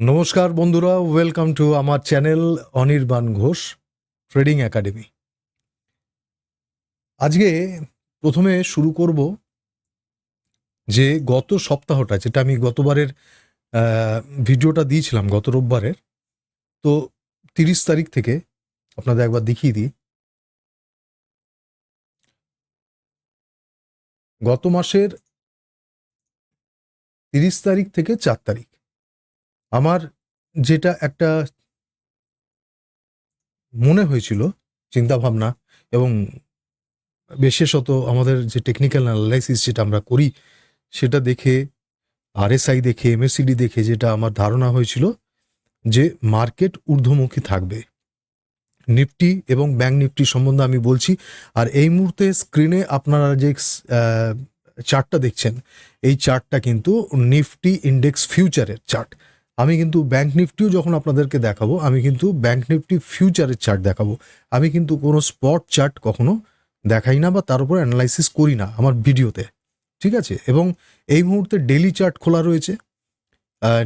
নমস্কার বন্ধুরা welcome to আমার channel Anirban Ghosh trading academy আজকে প্রথমে শুরু করব যে গত সপ্তাহটা, যেটা আমি গতবারের ভিডিওটা দিয়েছিলাম গত রোববারের, তো তিরিশ তারিখ থেকে আপনাদের একবার দেখিয়ে দিই। গত মাসের তিরিশ তারিখ থেকে চার তারিখ। আমার যেটা একটা মনে হয়েছিল চিন্তা ভাবনা এবং বিশেষত আমাদের যে টেকনিক্যাল অ্যানালাইসিস যেটা আমরা করি, সেটা দেখে আরএসআই দেখে এমএসসিডি দেখে যেটা আমার ধারণা হয়েছিল যে মার্কেট ঊর্ধ্বমুখী থাকবে। নিফটি এবং ব্যাংক নিফটি সম্বন্ধে আমি বলছি, আর এই মুহূর্তে স্ক্রিনে আপনারা যে চার্টটা দেখছেন, এই চার্টটা কিন্তু নিফটি ইন্ডেক্স ফিউচারের চার্ট আমি কিন্তু ব্যাঙ্ক নিফটিও যখন আপনাদেরকে দেখাবো, আমি কিন্তু ব্যাঙ্ক নিফটি ফিউচারের চার্ট দেখাবো। আমি কিন্তু কোনো স্পট চার্ট কখনো দেখাই না বা তার উপর অ্যানালাইসিস করি না আমার ভিডিওতে। ঠিক আছে? এবং এই মুহূর্তে ডেলি চার্ট খোলা রয়েছে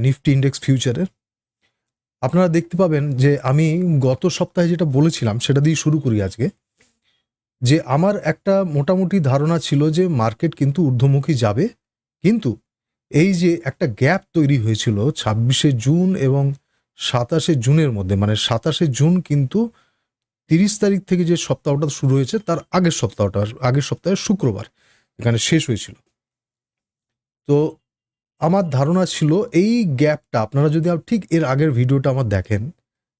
নিফটি ইন্ডেক্স ফিউচারের আপনারা দেখতে পাবেন যে আমি গত সপ্তাহে যেটা বলেছিলাম, সেটা দিয়ে শুরু করি আজকে। যে আমার একটা মোটামুটি ধারণা ছিল যে মার্কেট কিন্তু ঊর্ধ্বমুখী যাবে, কিন্তু এই যে একটা গ্যাপ তৈরি হয়েছিল ছাব্বিশে জুন এবং সাতাশে জুনের মধ্যে মানে সাতাশে জুন কিন্তু তিরিশ তারিখ থেকে যে সপ্তাহটা শুরু হয়েছে, তার আগের সপ্তাহটা, আগের সপ্তাহে শুক্রবার এখানে শেষ হয়েছিল। তো আমার ধারণা ছিল এই গ্যাপটা, আপনারা যদি ঠিক এর আগের ভিডিওটা আমার দেখেন,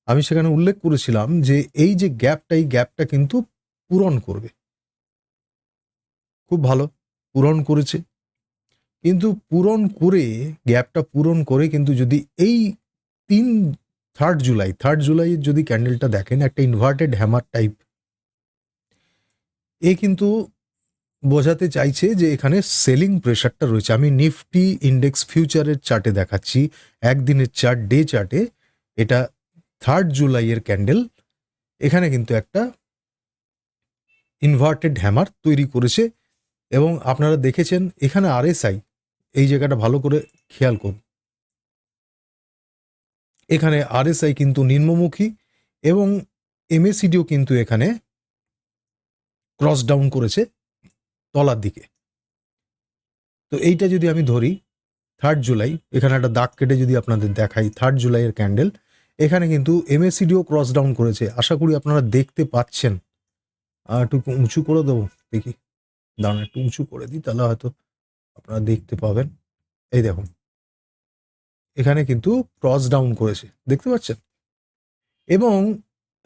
আমি সেখানে উল্লেখ করেছিলাম যে এই যে গ্যাপটা, এই গ্যাপটা কিন্তু পূরণ করবে। খুব ভালো, পূরণ করেছে। কিন্তু পূরণ করে, গ্যাপটা পূরণ করে কিন্তু যদি এই তিন থার্ড জুলাই থার্ড জুলাই যদি ক্যান্ডেলটা দেখেন, একটা ইনভার্টেড হ্যামার টাইপ এ কিন্তু বোঝাতে চাইছে যে এখানে সেলিং প্রেশারটা রয়েছে। আমি নিফটি ইন্ডেক্স ফিউচারের চার্টে দেখাচ্ছি, একদিনের চার্ট ডে চার্টে এটা থার্ড জুলাইয়ের ক্যান্ডেল এখানে কিন্তু একটা ইনভার্টেড হ্যামার তৈরি করেছে। এবং আপনারা দেখেছেন, এখানে আরএসআই এই জায়গাটা ভালো করে খেয়াল করুন। এখানে আরএসআই কিন্তু নিম্নমুখী এবং এমএসিডিও কিন্তু এখানে ক্রস ডাউন করেছে তলার দিকে। তো এইটা যদি আমি ধরি থার্ড জুলাই এখানে একটা দাগ কেটে যদি আপনাদের দেখাই থার্ড জুলাইয়ের ক্যান্ডেল এখানে কিন্তু এমএসিডিও ক্রস ডাউন করেছে। আশা করি আপনারা দেখতে পাচ্ছেন। আর একটু উঁচু করে দেবো, দেখি। দাঁড়ান, একটু উঁচু করে দিই, তাহলে হয়তো আপনারা দেখতে পাবেন। এই দেখুন। এখানে কিন্তু ক্রস ডাউন করেছে। দেখতে পাচ্ছেন? এবং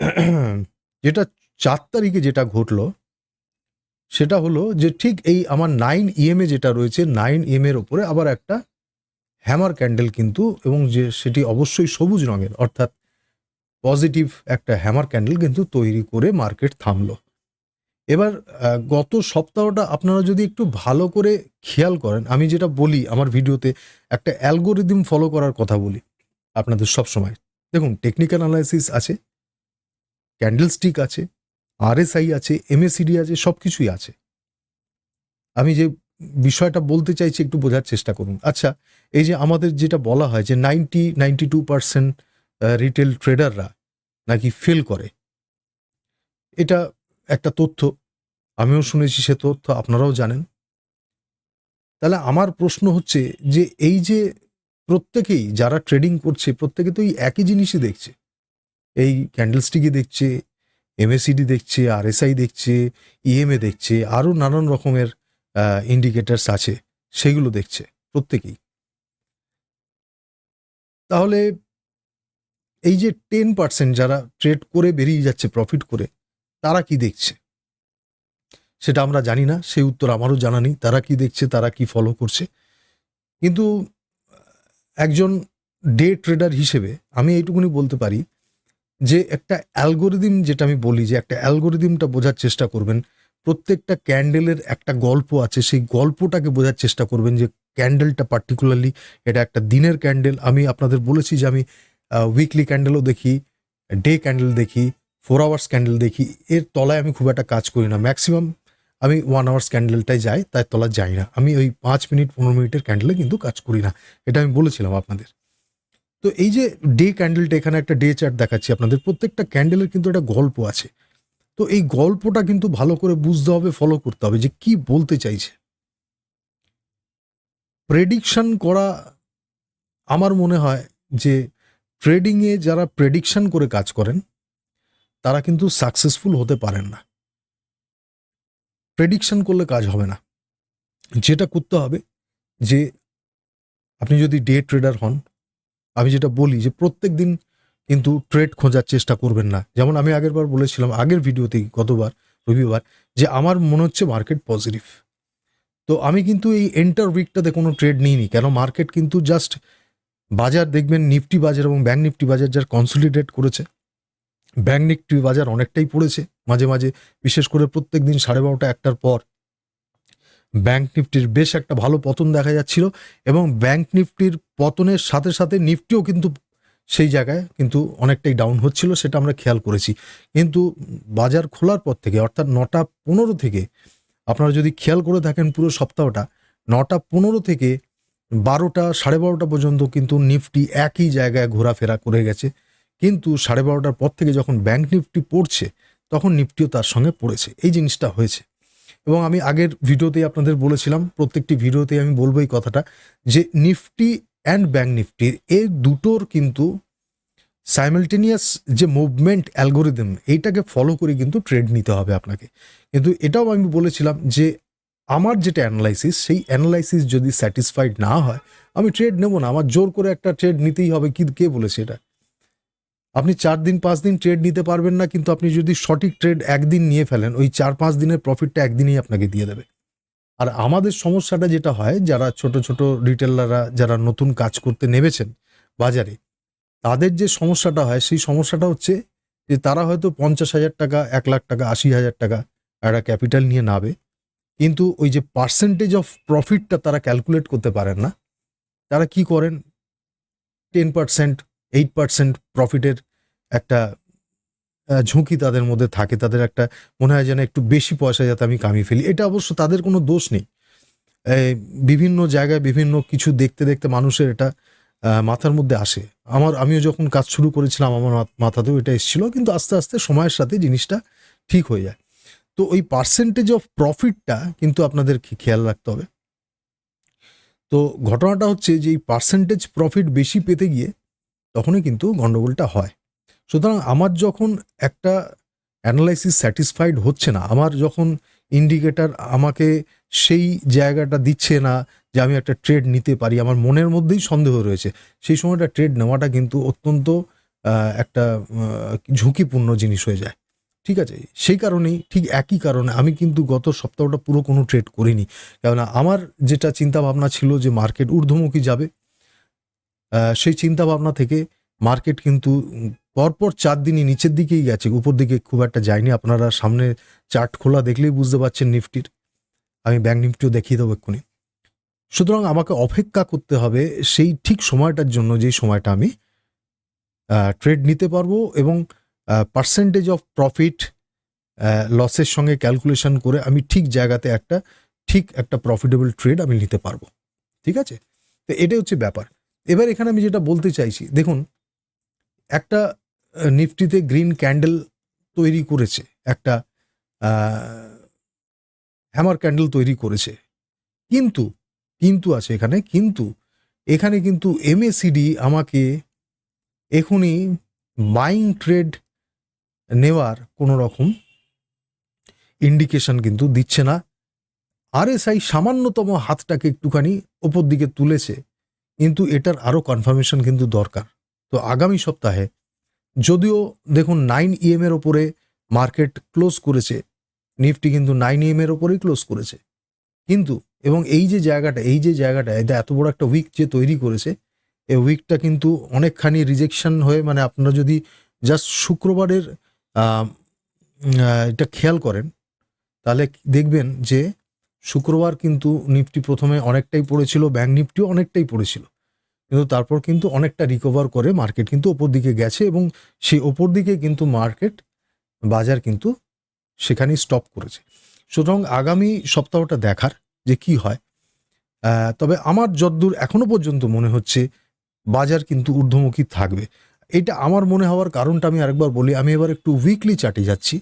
যেটা চার তারিখে যেটা ঘটলো, সেটা হলো যে ঠিক এই আমার নাইন ইএমএ যেটা রয়েছে নাইন ইএম এর ওপরে আবার একটা হ্যামার ক্যান্ডেল কিন্তু এবং যে সেটি অবশ্যই সবুজ রঙের, অর্থাৎ পজিটিভ একটা হ্যামার ক্যান্ডেল কিন্তু তৈরি করে মার্কেট থামলো। এবার গত সপ্তাহটা আপনারা যদি একটু ভালো করে খেয়াল করেন, আমি যেটা বলি আমার ভিডিওতে, একটা অ্যালগোরিদম ফলো করার কথা বলি আপনাদের সব সময় দেখুন, টেকনিক্যাল অ্যানালাইসিস আছে ক্যান্ডেল স্টিক আছে, আরএসআই আছে এমএসিডি আছে সব কিছুই আছে। আমি যে বিষয়টা বলতে চাইছি একটু বোঝার চেষ্টা করুন। আচ্ছা এই যে আমাদের যেটা বলা হয় যে ninety ninety two percent retail ট্রেডাররা নাকি ফেল করে, এটা একটা তথ্য, আমিও শুনেছি সে তথ্য, আপনারাও জানেন। তাহলে আমার প্রশ্ন হচ্ছে যে, এই যে প্রত্যেকেই যারা ট্রেডিং করছে, প্রত্যেকে তো এই একই জিনিসই দেখছে। এই ক্যান্ডেলস্টিকই দেখছে এমএসিডি দেখছে আরএসআই দেখছে ইএমএ দেখছে, আরও নানান রকমের ইন্ডিকেটার্স আছে, সেগুলো দেখছে প্রত্যেকেই। তাহলে এই যে টেন পার্সেন্ট যারা ট্রেড করে বেরিয়ে যাচ্ছে প্রফিট করে তারা কি দেখছে? সেটা আমরা জানি না, সেই উত্তর আমারও জানা নেই, তারা কি দেখছে, তারা কি ফলো করছে। কিন্তু, একজন ডে ট্রেডার হিসেবে আমি এইটুকুনি বলতে পারি যে একটা অ্যালগোরিদম যেটা আমি বলি, যে একটা অ্যালগোরিদমটা বোঝার চেষ্টা করবেন, প্রত্যেকটা ক্যান্ডেলের একটা গল্প আছে, সেই গল্পটাকে বোঝার চেষ্টা করবেন যে ক্যান্ডেলটা পার্টিকুলারলি এটা একটা দিনের ক্যান্ডেল আমি আপনাদের বলেছি যে আমি উইকলি ক্যান্ডেলও দেখি ডে ক্যান্ডেল দেখি ফোর আওয়ার্স ক্যান্ডেল দেখি, এর তলায় আমি খুব একটা কাজ করি না। ম্যাক্সিমাম আমি ওয়ান আওয়ার্স ক্যান্ডেলটাই যাই, তাই তলা যাই না। আমি ওই পাঁচ মিনিট, পনেরো মিনিটের ক্যান্ডেলে কিন্তু কাজ করি না। এটা আমি বলেছিলাম আপনাদের। তো এই যে ডে ক্যান্ডেলটা এখানে একটা ডে চার্ট দেখাচ্ছি আপনাদের। প্রত্যেকটা ক্যান্ডেলের কিন্তু একটা গল্প আছে। তো এই গল্পটা কিন্তু ভালো করে বুঝতে হবে ফলো করতে হবে যে কি বলতে চাইছে। প্রেডিকশন করা আমার মনে হয় যে ট্রেডিংয়ে যারা প্রেডিকশন করে কাজ করেন তারা কিন্তু সাকসেসফুল হতে পারেন না। প্রেডিকশন করলে কাজ হবে না। যেটা করতে হবে যে, আপনি যদি ডে ট্রেডার হন, আমি যেটা বলি যে প্রত্যেক দিন কিন্তু ট্রেড খোঁজার চেষ্টা করবেন না। যেমন আমি আগের বার বলেছিলাম, আগের ভিডিওতেই গতবার, রবিবার, যে আমার মনে হচ্ছে মার্কেট পজিটিভ তো আমি কিন্তু এই এন্টার উইকটাতে কোনো ট্রেড নিইনি, কেন মার্কেট কিন্তু জাস্ট বাজার দেখবেন নিফটি বাজার এবং ব্যাঙ্ক নিফটি বাজার যার কনসলিডেট করেছে ব্যাঙ্ক নিফটি বাজার অনেকটাই পড়েছে। মাঝে মাঝে বিশেষ করে প্রত্যেক দিন সাড়ে বারোটা একটার পর ব্যাঙ্ক নিফটির বেশ একটা ভালো পতন দেখা যাচ্ছিল এবং ব্যাঙ্ক নিফটির পতনের সাথে সাথে নিফটিও কিন্তু সেই জায়গায় কিন্তু অনেকটাই ডাউন হচ্ছিল সেটা আমরা খেয়াল করেছি। কিন্তু বাজার খোলার পর থেকে অর্থাৎ নটা পনেরো থেকে আপনারা যদি খেয়াল করে থাকেন পুরো সপ্তাহটা, নটা পনেরো থেকে বারোটা সাড়ে বারোটা পর্যন্ত কিন্তু নিফটি একই জায়গায় ঘোরাফেরা করে গেছে। কিন্তু সাড়ে বারোটার পর থেকে যখন ব্যাঙ্ক নিফটি পড়ছে, তখন নিফটিও তার সঙ্গে পড়েছে। এই জিনিসটা হয়েছে। এবং আমি আগের ভিডিওতেই আপনাদের বলেছিলাম, প্রত্যেকটি ভিডিওতেই আমি বলব এই কথাটা, যে নিফটি অ্যান্ড ব্যাঙ্ক নিফটি এই দুটোর কিন্তু সাইমালটেনিয়াস যে মুভমেন্ট অ্যালগোরিদম এইটাকে ফলো করে কিন্তু ট্রেড নিতে হবে আপনাকে। কিন্তু এটাও আমি বলেছিলাম যে আমার যেটা অ্যানালাইসিস সেই অ্যানালাইসিস যদি স্যাটিসফাইড না হয়, আমি ট্রেড নেব না। আমার জোর করে একটা ট্রেড নিতেই হবে, কি, কে বলেছে এটা? আপনি চার দিন, পাঁচ দিন ট্রেড নিতে পারবেন না, কিন্তু আপনি যদি সঠিক ট্রেড একদিন নিয়ে ফেলেন, ওই চার, পাঁচ দিনের প্রফিটটা একদিনই আপনাকে দিয়ে দেবে। আর আমাদের সমস্যাটা যেটা হয়, যারা ছোট ছোট রিটেলাররা যারা নতুন কাজ করতে নেমেছেন বাজারে, তাদের যে সমস্যাটা হয়, সেই সমস্যাটা হচ্ছে যে তারা হয়তো পঞ্চাশ হাজার টাকা, এক লাখ টাকা, আশি হাজার টাকা একটা ক্যাপিটাল নিয়ে নাবে কিন্তু ওই যে পার্সেন্টেজ অফ প্রফিটটা তারা ক্যালকুলেট করতে পারেন না। তারা কি করেন? টেন পার্সেন্ট এইট পার্সেন্ট প্রফিটের একটা ঝুঁকি তাদের মধ্যে থাকে। তাদের একটা মনে হয় যেন একটু বেশি পয়সা যাতে আমি কামিয়ে ফেলি। এটা অবশ্য তাদের কোনো দোষ নেই। বিভিন্ন জায়গায় বিভিন্ন কিছু দেখতে দেখতে মানুষের এটা মাথার মধ্যে আসে। আমার, আমিও যখন কাজ শুরু করেছিলাম, আমার মাথাতেও এটা এসেছিল, কিন্তু আস্তে আস্তে সময়ের সাথে জিনিসটা ঠিক হয়ে যায়। তো ওই পার্সেন্টেজ অফ প্রফিটটা কিন্তু আপনাদের খেয়াল রাখতে হবে। তো ঘটনাটা হচ্ছে যে এই পার্সেন্টেজ প্রফিট বেশি পেতে গিয়ে তখনই কিন্তু গন্ডগোলটা হয়। সুতরাং আমার যখন একটা অ্যানালাইসিস স্যাটিসফাইড হচ্ছে না, আমার যখন ইন্ডিকেটার আমাকে সেই জায়গাটা দিচ্ছে না যে আমি একটা ট্রেড নিতে পারি, আমার মনের মধ্যেই সন্দেহ রয়েছে। সেই সময়টা ট্রেড নেওয়াটা কিন্তু অত্যন্ত একটা ঝুঁকিপূর্ণ জিনিস হয়ে যায়। ঠিক আছে? সেই কারণেই, ঠিক একই কারণে আমি কিন্তু গত সপ্তাহটা পুরো কোনো ট্রেড করিনি। কেননা আমার যেটা চিন্তা ভাবনা ছিল যে মার্কেট ঊর্ধ্বমুখী যাবে সেই চিন্তা ভাবনা থেকে মার্কেট কিন্তু পরপর চার দিনই নিচের দিকেই গেছে, উপর দিকে খুব একটা যায়নি। আপনারা সামনে চার্ট খোলা দেখলেই বুঝতে পারছেন নিফটির। আমি ব্যাঙ্ক নিফটিও দেখিয়ে দেবো এক্ষুনি। সুতরাং আমাকে অপেক্ষা করতে হবে সেই ঠিক সময়টার জন্য যেই সময়টা আমি ট্রেড নিতে পারব এবং পার্সেন্টেজ অফ প্রফিট লসের সঙ্গে ক্যালকুলেশন করে আমি ঠিক জায়গাতে একটা, ঠিক একটা প্রফিটেবল ট্রেড আমি নিতে পারব। ঠিক আছে? তো এটাই হচ্ছে ব্যাপার। এবার এখানে আমি যেটা বলতে চাইছি, দেখুন, একটা নিফটিতে গ্রিন ক্যান্ডেল তৈরি করেছে, একটা হ্যামার ক্যান্ডেল তৈরি করেছে। কিন্তু কিন্তু আছে এখানে, কিন্তু এখানে কিন্তু এমএসিডি আমাকে এখনই বাইং ট্রেড নেওয়ার কোনো রকম ইন্ডিকেশন কিন্তু দিচ্ছে না। আরএসআই সামান্যতম হাতটাকে একটুখানি ওপর দিকে তুলেছে। কিন্তু এটার আরও কনফার্মেশন কিন্তু দরকার। তো আগামী সপ্তাহে যদিও দেখুন নাইন ইএম এর ওপরে মার্কেট ক্লোজ করেছে নিফটি কিন্তু নাইন ইএম এর ওপরেই ক্লোজ করেছে। কিন্তু, এবং এই যে জায়গাটা, এই যে জায়গাটা, এটা এত বড় একটা উইক যে তৈরি করেছে এই উইকটা কিন্তু অনেকখানি রিজেকশন হয়ে মানে আপনারা যদি জাস্ট শুক্রবারের এটা খেয়াল করেন, তাহলে দেখবেন যে শুক্রবার কিন্তু নিফটি প্রথমে অনেকটাই পড়েছিল ব্যাঙ্ক নিফটিও অনেকটাই পড়েছিল। কিন্তু তারপর কিন্তু অনেকটা রিকভার করে মার্কেট কিন্তু ওপর দিকে গেছে এবং সেই ওপর দিকে কিন্তু মার্কেট বাজার কিন্তু সেখানেই স্টপ করেছে। সুতরাং আগামী সপ্তাহটা দেখার যে কি হয় তবে আমার যদ্দূর এখনও পর্যন্ত মনে হচ্ছে বাজার কিন্তু ঊর্ধ্বমুখী থাকবে। এটা আমার মনে হওয়ার কারণটা আমি আরেকবার বলি, আমি এবার একটু উইকলি চার্টে যাচ্ছি।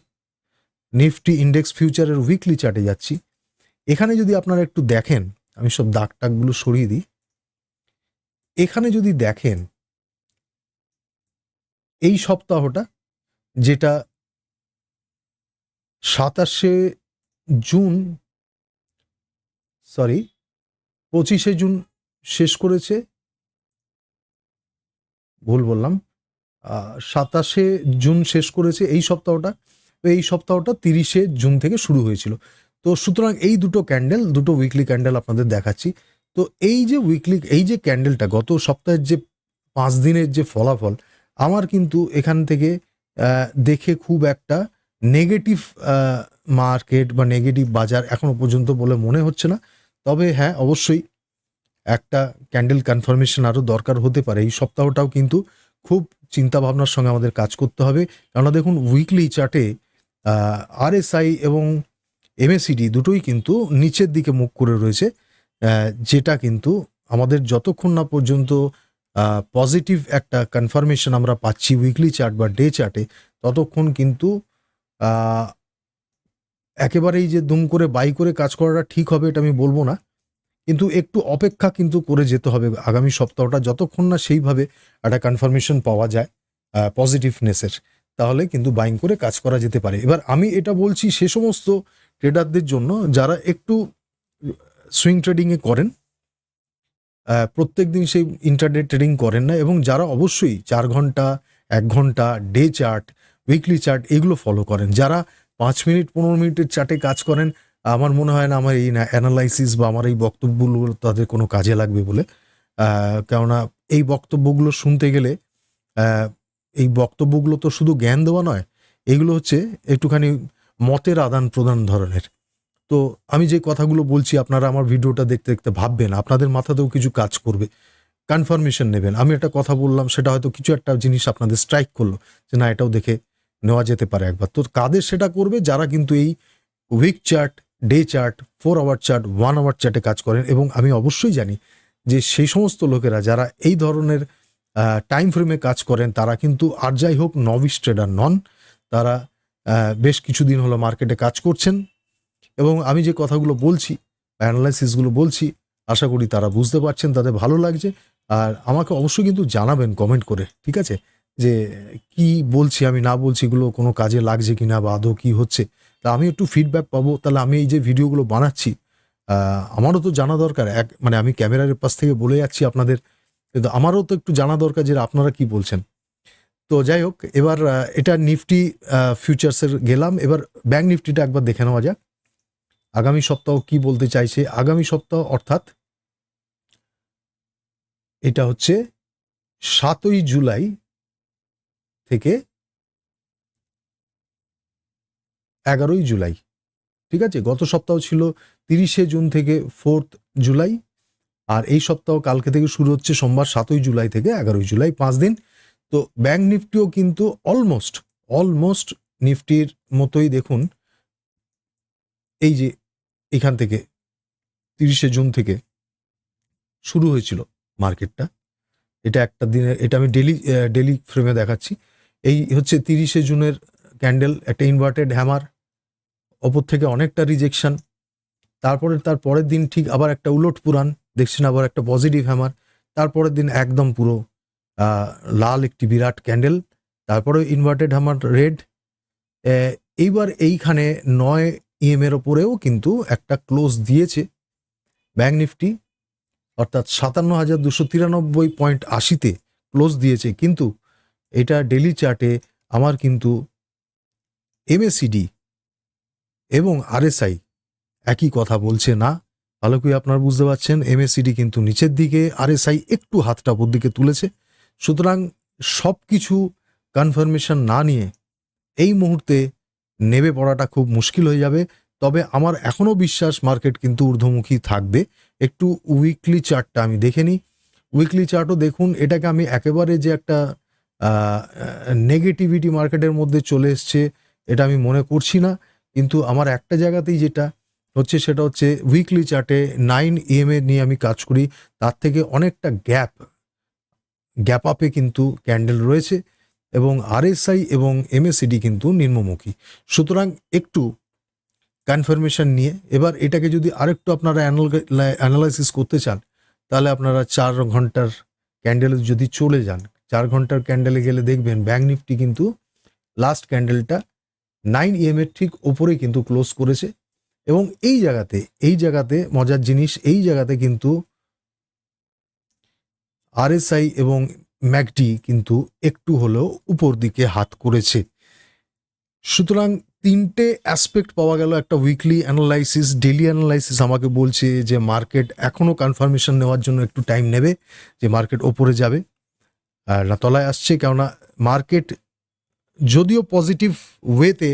নিফটি ইন্ডেক্স ফিউচারের উইকলি চার্টে যাচ্ছি। এখানে যদি আপনারা একটু দেখেন, আমি সব দাগ টাগগুলো সরিয়ে দিই। এখানে যদি দেখেন, এই সপ্তাহটা যেটা সাতাশে জুন, সরি, পঁচিশে জুন শেষ করেছে, ভুল বললাম সাতাশে জুন শেষ করেছে, এই সপ্তাহটা এই সপ্তাহটা তিরিশে জুন থেকে শুরু হয়েছিল। তো সুতরাং এই দুটো ক্যান্ডেল দুটো উইকলি ক্যান্ডেল আপনাদের দেখাচ্ছি। তো এই যে উইকলি এই যে ক্যান্ডেলটা গত সপ্তাহের যে পাঁচ দিনের যে ফলাফল, আমার কিন্তু এখান থেকে দেখে খুব একটা নেগেটিভ মার্কেট বা নেগেটিভ বাজার এখনও পর্যন্ত বলে মনে হচ্ছে না। তবে হ্যাঁ অবশ্যই একটা ক্যান্ডেল কনফার্মেশন আরও দরকার হতে পারে। এই সপ্তাহটাও কিন্তু খুব চিন্তা ভাবনার সঙ্গে আমাদের কাজ করতে হবে। কেননা দেখুন উইকলি চার্টে আরএসআই এবং এমএসিডি দুটোই কিন্তু নিচের দিকে মুখ করে রয়েছে যেটা কিন্তু আমাদের যতক্ষণ না পর্যন্ত পজিটিভ একটা কনফার্মেশন আমরা পাচ্ছি উইকলি চার্ট বা ডে চার্টে ততক্ষণ কিন্তু একেবারেই যে দুম করে বাই করে কাজ করাটা ঠিক হবে এটা আমি বলব না। কিন্তু একটু অপেক্ষা কিন্তু করে যেতে হবে আগামী সপ্তাহটা যতক্ষণ না সেইভাবে একটা কনফার্মেশন পাওয়া যায় পজিটিভনেসের তাহলে কিন্তু বাইং করে কাজ করা যেতে পারে। এবার আমি এটা বলছি সে সমস্ত ট্রেডারদের জন্য যারা একটু সুইং ট্রেডিংয়ে করেন প্রত্যেক দিন সেই ইন্টারনেট ট্রেডিং করেন না এবং যারা অবশ্যই চার ঘণ্টা, এক ঘণ্টা ডে চার্ট উইকলি চার্ট এগুলো ফলো করেন। যারা পাঁচ মিনিট, পনেরো মিনিটের চার্টে কাজ করেন, আমার মনে হয় না আমার এই অ্যানালাইসিস বা আমার এই বক্তব্যগুলো তাদের কোনো কাজে লাগবে বলে। কেননা এই বক্তব্যগুলো শুনতে গেলে এই বক্তব্যগুলো তো শুধু জ্ঞান দেওয়া নয়, এগুলো হচ্ছে একটুখানি মতের আদান প্রদান ধরনের। তো আমি যে কথাগুলো বলছি, আপনারা আমার ভিডিওটা দেখতে দেখতে ভাববেন, আপনাদের মাথাতেও কিছু কাজ করবে। কনফার্মেশন নেবেন। আমি একটা কথা বললাম, সেটা হয়তো কিছু একটা জিনিস আপনাদের স্ট্রাইক করল, যে না, এটাও দেখে নেওয়া যেতে পারে একবার। তো কাদের সেটা করবে? যারা কিন্তু এই week chart day chart four hour chart one hour চার্টে কাজ করেন এবং আমি অবশ্যই জানি যে সেই সমস্ত লোকেরা যারা এই ধরনের টাইম ফ্রেমে কাজ করেন, তারা কিন্তু আর যাই হোক নভিস ট্রেডার নন, তারা বেশ কিছুদিন হলো মার্কেটে কাজ করছেন এবং আমি যে কথাগুলো বলছি অ্যানালাইসিসগুলো বলছি, আশা করি তারা বুঝতে পারছেন, তাদের ভালো লাগছে। আর আমাকে অবশ্যই কিন্তু জানাবেন কমেন্ট করে, ঠিক আছে? যে কি বলছি আমি, না বলছি, এগুলো কোনো কাজে লাগছে কি না বা আদৌ কী হচ্ছে? তা আমি একটু ফিডব্যাক পাবো। তাহলে আমি এই যে ভিডিওগুলো বানাচ্ছি আমারও তো জানা দরকার। এক মানে আমি ক্যামেরার পাশ থেকে বলে যাচ্ছি আপনাদের। কিন্তু আমারও তো একটু জানা দরকার যে আপনারা কি বলছেন। তো যাই হোক এবার এটা নিফটি ফিউচার্সের গেলাম। এবার ব্যাংক নিফটিটা একবার দেখে নেওয়া যাক। আগামী সপ্তাহ কি বলতে চাইছে? আগামী সপ্তাহ অর্থাৎ এটা হচ্ছে সাতই জুলাই থেকে এগারোই জুলাই। ঠিক আছে? গত সপ্তাহ ছিল তিরিশে জুন থেকে ফোর্থ জুলাই, আর এই সপ্তাহ কালকে থেকে শুরু হচ্ছে সোমবার সাতই জুলাই থেকে এগারোই জুলাই, পাঁচ দিন। তো ব্যাংক নিফটিও কিন্তু অলমোস্ট অলমোস্ট নিফটির মতোই দেখুন, এই যে এখান থেকে তিরিশে জুন থেকে শুরু হয়েছিল মার্কেটটা। এটা একটা দিনে, এটা আমি ডেলি ডেলি ফ্রেমে দেখাচ্ছি। এই হচ্ছে তিরিশে জুনের ক্যান্ডেল, একটা ইনভার্টেড হ্যামার ওপর থেকে অনেকটা রিজেকশন তারপরে তার পরের দিন ঠিক আবার একটা উলট পুরাণ, দেখছেন আবার একটা পজিটিভ হ্যামার তারপরের দিন একদম পুরো লাল একটি বিরাট ক্যান্ডেল তারপরে ইনভার্টেড হ্যামার রেড এইবার এইখানে নয় ইএম এর ওপরেও কিন্তু একটা ক্লোজ দিয়েছে ব্যাংক নিফটি অর্থাৎ সাতান্ন হাজার দুশো তিরানব্বই পয়েন্ট আশিতে ক্লোজ দিয়েছে। কিন্তু এটা ডেলি চার্টে আমার কিন্তু এমএসিডি এবং আরএসআই একই কথা বলছে না। ভালো করে আপনারা বুঝতে পারছেন এমএসিডি কিন্তু নিচের দিকে আরএসআই একটু হাতটা ওপর দিকে তুলেছে। সুতরাং সব কিছু কনফার্মেশন না নিয়ে এই মুহূর্তে নেবে পড়াটা খুব মুশকিল হয়ে যাবে। তবে আমার এখনও বিশ্বাস মার্কেট কিন্তু ঊর্ধ্বমুখী থাকবে। একটু উইকলি চার্টটা আমি দেখে নিই। উইকলি চার্টও দেখুন, এটাকে আমি একেবারে যে একটা নেগেটিভিটি মার্কেটের মধ্যে চলে এসছে, এটা আমি মনে করছি না। কিন্তু আমার একটা জায়গাতেই যেটা হচ্ছে, সেটা হচ্ছে উইকলি চার্টে নাইন ইএমএ নিয়ে আমি কাজ করি। তার থেকে অনেকটা গ্যাপ গ্যাপ আপে কিন্তু ক্যান্ডেল রয়েছে এবং আরএসআই এবং এমএসিডি কিন্তু নিম্নমুখী। সুতরাং একটু কনফার্মেশন নিয়ে, এবার এটাকে যদি আরেকটু আপনারা অ্যানালাইসিস করতে চান, তাহলে আপনারা চার ঘণ্টার ক্যান্ডেলে যদি চলে যান, চার ঘণ্টার ক্যান্ডেলে গেলে দেখবেন ব্যাঙ্ক নিফটি কিন্তু লাস্ট ক্যান্ডেলটা নাইন ইএম এর ঠিক ওপরে কিন্তু ক্লোজ করেছে। এবং এই জায়গাতে এই জায়গাতে মজার জিনিস, এই জায়গাতে কিন্তু আরএসআই এবং ম্যাকডি কিন্তু একটু হলেও উপর দিকে হাত করেছে। সুতরাং তিনটে অ্যাসপেক্ট পাওয়া গেল, একটা উইকলি অ্যানালাইসিস ডেলি অ্যানালাইসিস আমাকে বলছে যে মার্কেট এখনও কনফার্মেশন নেওয়ার জন্য একটু টাইম নেবে, যে মার্কেট ওপরে যাবে। আর না তলায় আসছে, কেননা মার্কেট যদিও পজিটিভ ওয়েতে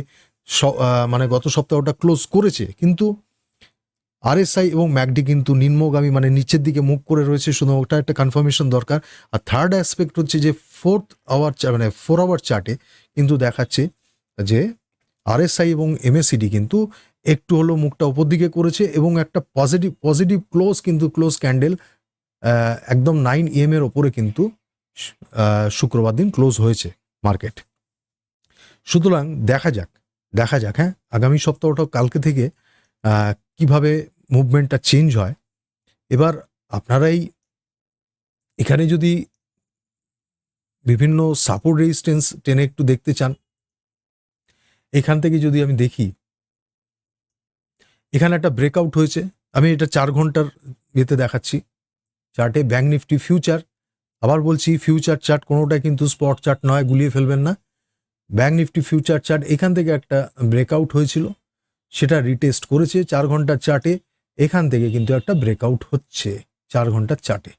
মানে গত সপ্তাহটা ক্লোজ করেছে, কিন্তু আরএসআই এবং ম্যাকডি কিন্তু নিম্নগামী মানে নিচের দিকে মুখ করে রয়েছে, শুধু ওটা একটা কনফার্মেশন দরকার। আর থার্ড অ্যাসপেক্ট হচ্ছে যে ফোর্থ আওয়ার মানে ফোর আওয়ার চার্টে কিন্তু দেখাচ্ছে যে আরএসআই এবং এমএসিডি কিন্তু একটু হলো মুখটা উপর দিকে করেছে এবং একটা পজিটিভ পজিটিভ ক্লোজ কিন্তু ক্লোজ ক্যান্ডেল একদম নাইন ইএম এর ওপরে কিন্তু শুক্রবার দিন ক্লোজ হয়েছে মার্কেট সুতরাং দেখা যাক দেখা যাক হ্যাঁ আগামী সপ্তাহটা কালকে থেকে কীভাবে মুভমেন্টটা চেঞ্জ হয়? এবার আপনারাই এখানে যদি বিভিন্ন সাপোর্ট রেজিস্ট্যান্স টেনে একটু দেখতে চান, এখান থেকে যদি আমি দেখি, এখানে একটা ব্রেকআউট হয়েছে। আমি এটা চার ঘণ্টার ইয়েতে দেখাচ্ছি। চার্টে ব্যাঙ্ক নিফটি ফিউচার আবার বলছি ফিউচার চার্ট কোনোটাই কিন্তু স্পট চার্ট নয়, গুলিয়ে ফেলবেন না। ব্যাঙ্ক নিফটি ফিউচার চার্ট এখান থেকে একটা ব্রেকআউট হয়েছিল। সেটা রিটেস্ট করেছে চার ঘণ্টার চার্টে এখান থেকে কিন্তু একটা ব্রেকআউট হচ্ছে চার ঘণ্টার চার্টে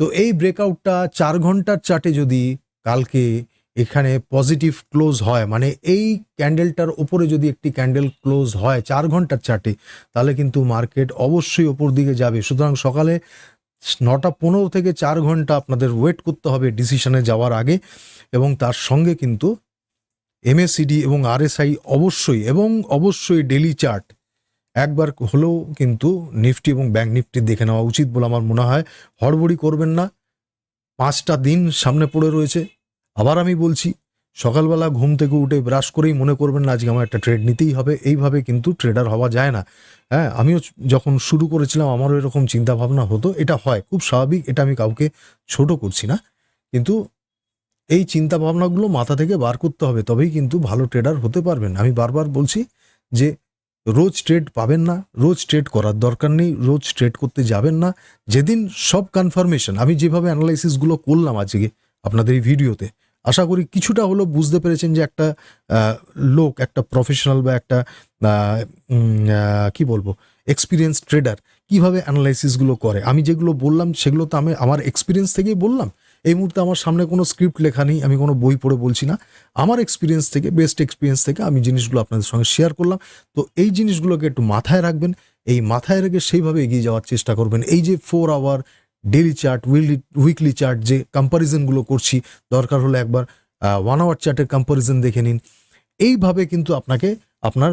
তো এই ব্রেকআউটটা চার ঘণ্টার চার্টে যদি কালকে এখানে পজিটিভ ক্লোজ হয় মানে এই ক্যান্ডেলটার ওপরে যদি একটি ক্যান্ডেল ক্লোজ হয় চার ঘণ্টার চার্টে তাহলে কিন্তু মার্কেট অবশ্যই ওপর দিকে যাবে। সুতরাং সকালে নটা পনেরো থেকে চার ঘণ্টা আপনাদের ওয়েট করতে হবে ডিসিশনে যাওয়ার আগে এবং তার সঙ্গে কিন্তু এমএসিডি এবং আরএসআই অবশ্যই, এবং অবশ্যই ডেলি চার্ট একবার হলেও কিন্তু নিফটি এবং ব্যাঙ্ক নিফটি দেখে নেওয়া উচিত বলে আমার মনে হয়। হড়বড়ি করবেন না। পাঁচটা দিন সামনে পড়ে রয়েছে। আবার আমি বলছি, সকালবেলা ঘুম থেকে উঠে ব্রাশ করেই মনে করবেন না, আজকে আমার একটা ট্রেড নিতেই হবে। এইভাবে কিন্তু ট্রেডার হওয়া যায় না। হ্যাঁ আমিও যখন শুরু করেছিলাম, আমারও এরকম চিন্তাভাবনা হতো। এটা হয়, খুব স্বাভাবিক, এটা আমি কাউকে ছোট করছি না। কিন্তু এই চিন্তা ভাবনাগুলো মাথা থেকে বার করতে হবে, তবেই কিন্তু ভালো ট্রেডার হতে পারবেন। আমি বারবার বলছি যে, রোজ ট্রেড পাবেন না, রোজ ট্রেড করার দরকার নেই, রোজ ট্রেড করতে যাবেন না। যেদিন সব কনফার্মেশন আমি যেভাবে অ্যানালাইসিসগুলো করলাম আজকে আপনাদের এই ভিডিওতে, আশা করি কিছুটা হলো বুঝতে পেরেছেন যে একটা লোক, একটা প্রফেশনাল বা একটা কি বলব এক্সপিরিয়েন্স ট্রেডার কীভাবে অ্যানালাইসিসগুলো করে। আমি যেগুলো বললাম সেগুলো তো আমি আমার এক্সপিরিয়েন্স থেকেই বললাম। এই মুহূর্তে আমার সামনে কোনো স্ক্রিপ্ট লেখা নেই, আমি কোনো বই পড়ে বলছি না। আমার এক্সপিরিয়েন্স থেকে বেস্ট এক্সপিরিয়েন্স থেকে আমি জিনিসগুলো আপনাদের সঙ্গে শেয়ার করলাম। তো এই জিনিসগুলোকে একটু মাথায় রাখবেন, এই মাথায় রেখে সেইভাবে এগিয়ে যাওয়ার চেষ্টা করবেন। এই যে four hour daily chart weekly weekly chart যে কম্প্যারিজনগুলো করছি, দরকার হলে একবার ওয়ান আওয়ার চার্টের কম্প্যারিজন দেখে নিন। এইভাবে কিন্তু আপনাকে আপনার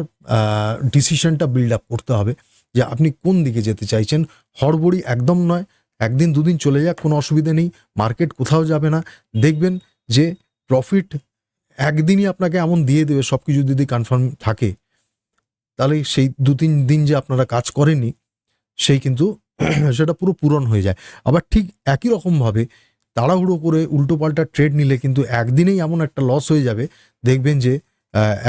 ডিসিশনটা বিল্ড আপ করতে হবে যে আপনি কোন দিকে যেতে চাইছেন। হড়বড়ি একদম নয় একদিন দুদিন চলে যাক, কোনো অসুবিধা নেই, মার্কেট কোথাও যাবে না। দেখবেন যে প্রফিট একদিনই আপনাকে এমন দিয়ে দেবে সব কিছু যদি কনফার্ম থাকে, তাহলে সেই দু তিন দিন যে আপনারা কাজ করেননি, সেই কিন্তু সেটা পুরো পূরণ হয়ে যায়। আবার ঠিক একই রকমভাবে তাড়াহুড়ো করে উল্টোপাল্টা ট্রেড নিলে কিন্তু একদিনেই এমন একটা লস হয়ে যাবে। দেখবেন যে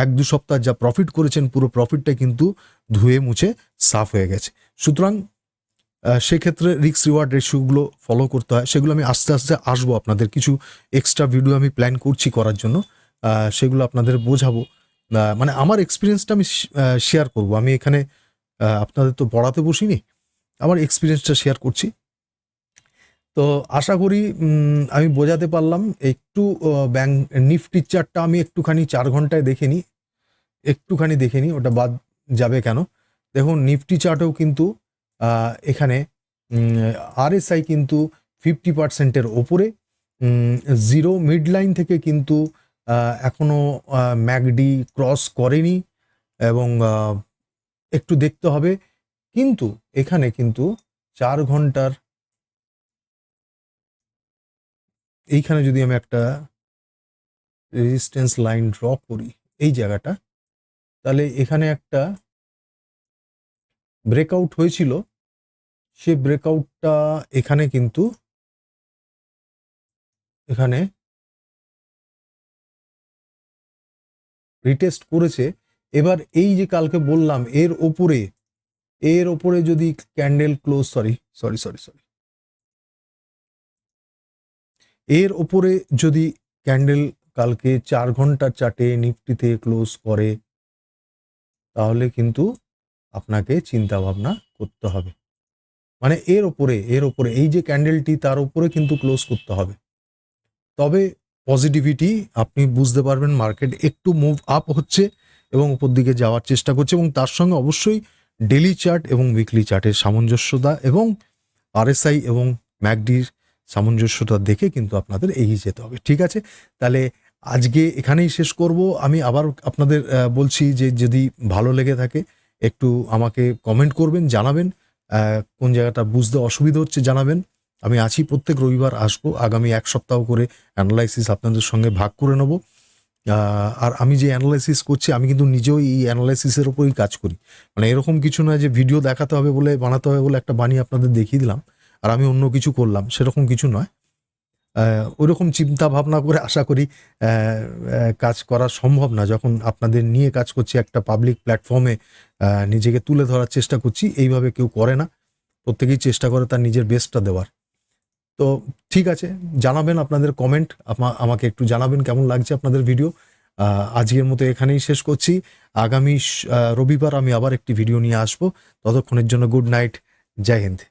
এক দু সপ্তাহ যা প্রফিট করেছেন, পুরো প্রফিটটা কিন্তু ধুয়ে মুছে সাফ হয়ে গেছে। সুতরাং সেক্ষেত্রে রিক্স রিওয়ার্ড রেশিওগুলো ফলো করতে হয়। সেগুলো আমি আস্তে আস্তে আসব আপনাদের। কিছু এক্সট্রা ভিডিও আমি প্ল্যান করছি করার জন্য। সেগুলো আপনাদের বোঝাবো। মানে আমার এক্সপিরিয়েন্সটা আমি শেয়ার করব। আমি এখানে আপনাদের তো পড়াতে বসিনি। আমার এক্সপিরিয়েন্সটা শেয়ার করছি। তো আশা করি আমি বোঝাতে পারলাম। একটু ব্যাংক নিফটির চারটা আমি একটুখানি চার ঘন্টায় দেখে নিই একটুখানি দেখে নিই ওটা বাদ যাবে কেন? দেখুন নিফটি চার্টেও কিন্তু এখানে আরএসআই কিন্তু ফিফটি পার্সেন্টের ওপরে জিরো মিড লাইন থেকে কিন্তু এখনও ম্যাকডি ক্রস করেনি এবং একটু দেখতে হবে। কিন্তু এখানে কিন্তু চার ঘণ্টার, এইখানে যদি আমি একটা রেজিস্ট্যান্স লাইন ড্র করি, এই জায়গাটা, তাহলে এখানে একটা ব্রেকআউট হয়েছিল, সে ব্রেকআউটটা এখানে কিন্তু, এখানে রিটেস্ট করেছে। এবার এই যে কালকে বললাম, এর ওপরে এর ওপরে যদি candle close sorry sorry sorry sorry এর ওপরে যদি ক্যান্ডেল কালকে চার ঘণ্টার চার্টে নিফটিতে ক্লোজ করে, তাহলে কিন্তু আপনাকে চিন্তা ভাবনা করতে হবে। মানে এর ওপরে এর ওপরে, এই যে ক্যান্ডেলটি তার উপরে কিন্তু ক্লোজ করতে হবে। তবে পজিটিভিটি আপনি বুঝতে পারবেন মার্কেট একটু মুভ আপ হচ্ছে এবং উপর দিকে যাওয়ার চেষ্টা করছে এবং তার সঙ্গে অবশ্যই ডেলি চার্ট এবং উইকলি চার্টের সামঞ্জস্যতা এবং আরএসআই এবং ম্যাকডির সামঞ্জস্যতা দেখে কিন্তু আপনাদের এগিয়ে যেতে হবে। ঠিক আছে? তাহলে আজকে এখানেই শেষ করব। আমি আবার আপনাদের বলছি যে যদি ভালো লেগে থাকে একটু আমাকে কমেন্ট করবেন, জানাবেন। কোন জায়গাটা বুঝতে অসুবিধা হচ্ছে জানাবেন। আমি আছি প্রত্যেক রবিবার আসব, আগামী এক সপ্তাহ করে অ্যানালাইসিস আপনাদের সঙ্গে ভাগ করে নেব। আর আমি যে অ্যানালাইসিস করছি, আমি কিন্তু নিজেও এই অ্যানালাইসিসের উপরই কাজ করি। মানে এরকম কিছু নয় যে ভিডিও দেখাতে হবে বলে, বানাতে হবে বলে একটা বানিয়ে আপনাদের দেখিয়ে দিলাম। আর আমি অন্য কিছু করলাম, সেরকম কিছু নয়। আহ, ওইরকম চিন্তা ভাবনা করে আশা করি কাজ করা সম্ভব না। যখন আপনাদের নিয়ে কাজ করছি একটা পাবলিক প্ল্যাটফর্মে নিজেকে তুলে ধরার চেষ্টা করছি এইভাবে কেউ করে না। প্রত্যেকেই চেষ্টা করে তার নিজের বেস্টটা দেওয়ার। তো ঠিক আছে জানাবেন আপনাদের কমেন্ট আমাকে একটু জানাবেন কেমন লাগছে আপনাদের ভিডিও আজকের মতো এখানেই শেষ করছি। আগামী রবিবার আমি আবার একটি ভিডিও নিয়ে আসব। ততক্ষণের জন্য গুড নাইট জয় হিন্দ।